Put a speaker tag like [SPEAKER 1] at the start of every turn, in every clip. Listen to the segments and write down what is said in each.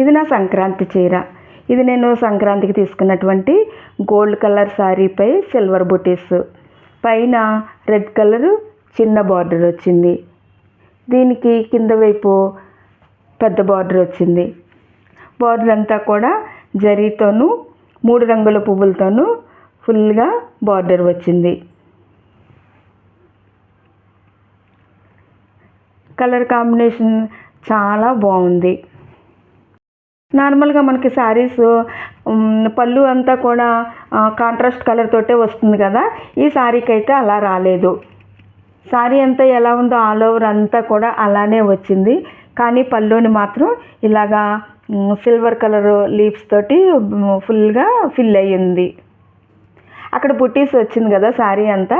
[SPEAKER 1] ఇది నా సంక్రాంతి చీర. ఇది నేను సంక్రాంతికి తీసుకున్నటువంటి గోల్డ్ కలర్ శారీపై సిల్వర్ బుటీస్. పైన రెడ్ కలర్ చిన్న బార్డర్ వచ్చింది. దీనికి కింద వైపు పెద్ద బార్డర్ వచ్చింది. బార్డర్ అంతా కూడా జరీతోనూ మూడు రంగుల పువ్వులతోనూ ఫుల్గా బార్డర్ వచ్చింది. కలర్ కాంబినేషన్ చాలా బాగుంది. నార్మల్గా మనకి శారీస్ పళ్ళు అంతా కూడా కాంట్రాస్ట్ కలర్ తోటే వస్తుంది కదా. ఈ శారీకి అయితే అలా రాలేదు. శారీ అంతా ఎలా ఉందో ఆల్ ఓవర్ అంతా కూడా అలానే వచ్చింది. కానీ పళ్ళుని మాత్రం ఇలాగా సిల్వర్ కలర్ లీవ్స్ తోటి ఫుల్గా ఫిల్ అయ్యింది. అక్కడ బుట్టీస్ వచ్చింది కదా శారీ అంతా.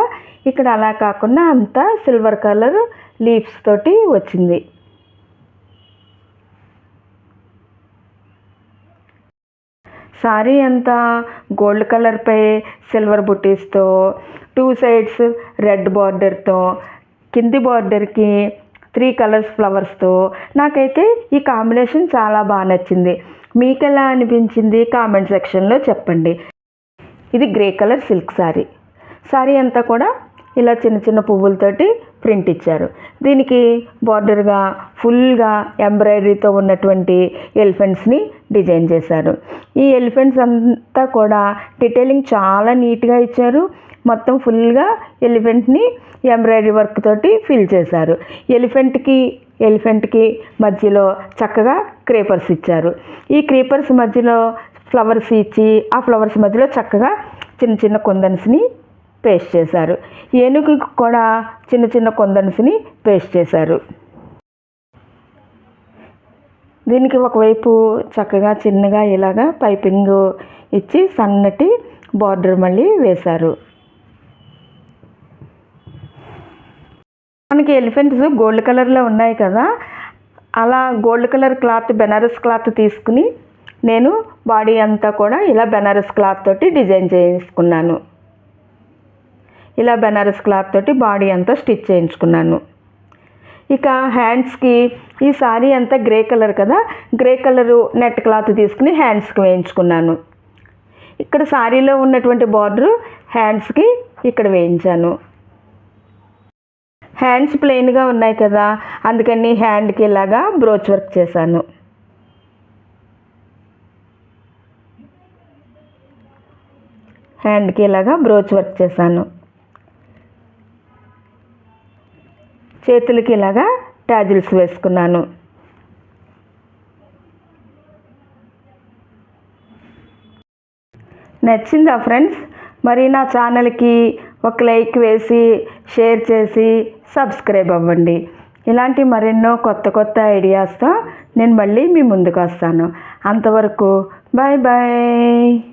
[SPEAKER 1] ఇక్కడ అలా కాకుండా అంతా సిల్వర్ కలర్ లీవ్స్ తోటి వచ్చింది. శారీ అంతా గోల్డ్ కలర్పై సిల్వర్ బుట్టీస్తో టూ సైడ్స్ రెడ్ బార్డర్తో కింది బార్డర్కి త్రీ కలర్స్ ఫ్లవర్స్తో నాకైతే ఈ కాంబినేషన్ చాలా బాగా నచ్చింది. మీకు ఎలా అనిపించింది? కామెంట్ సెక్షన్లో చెప్పండి. ఇది grey colour silk sari sari అంతా కూడా ఇలా చిన్న చిన్న పువ్వులతోటి ప్రింట్ ఇచ్చారు. దీనికి బార్డర్గా ఫుల్గా ఎంబ్రాయిడరీతో ఉన్నటువంటి ఎలిఫెంట్స్ని డిజైన్ చేశారు. ఈ ఎలిఫెంట్స్ అంతా కూడా డీటెయిలింగ్ చాలా నీట్గా ఇచ్చారు. మొత్తం ఫుల్గా ఎలిఫెంట్ని ఎంబ్రాయిడరీ వర్క్ తోటి ఫిల్ చేశారు. ఎలిఫెంట్కి ఎలిఫెంట్కి మధ్యలో చక్కగా క్రేపర్స్ ఇచ్చారు. ఈ క్రీపర్స్ మధ్యలో ఫ్లవర్స్ ఇచ్చి ఆ ఫ్లవర్స్ మధ్యలో చక్కగా చిన్న చిన్న కుందన్స్ని పేస్ట్ చేశారు. ఏనుగు కూడా చిన్న చిన్న కొందన్స్ని పేస్ట్ చేశారు. దీనికి ఒకవైపు చక్కగా చిన్నగా ఇలాగా పైపింగ్ ఇచ్చి సన్నటి బార్డర్ మళ్ళీ వేశారు. మనకి ఎలిఫెంట్స్ గోల్డ్ కలర్లో ఉన్నాయి కదా. అలా gold colour cloth Banaras cloth తీసుకుని నేను బాడీ అంతా కూడా ఇలా బెనారస్ క్లాత్ తోటి డిజైన్ చేసుకున్నాను. ఇలా బెనారస్ క్లాత్ తోటి బాడీ అంతా స్టిచ్ చేయించుకున్నాను. ఇక హ్యాండ్స్కి ఈ సారీ అంతా గ్రే కలర్ కదా గ్రే కలరు నెట్ క్లాత్ తీసుకుని హ్యాండ్స్కి వేయించుకున్నాను. ఇక్కడ సారీలో ఉన్నటువంటి బార్డరు హ్యాండ్స్కి ఇక్కడ వేయించాను. హ్యాండ్స్ ప్లెయిన్గా ఉన్నాయి కదా అందుకని హ్యాండ్కి ఇలాగా బ్రోచ్ వర్క్ చేశాను. హ్యాండ్కి ఇలాగా బ్రోచ్ వర్క్ చేశాను. చేతులకి ఇలాగా ట్యాజిల్స్ వేసుకున్నాను. నచ్చిందా ఫ్రెండ్స్? మరి నా ఛానల్కి ఒక లైక్ వేసి షేర్ చేసి సబ్స్క్రైబ్ అవ్వండి. ఇలాంటి మరెన్నో కొత్త కొత్త ఐడియాస్తో నేను మళ్ళీ మీ ముందుకు వస్తాను. అంతవరకు బాయ్ బాయ్.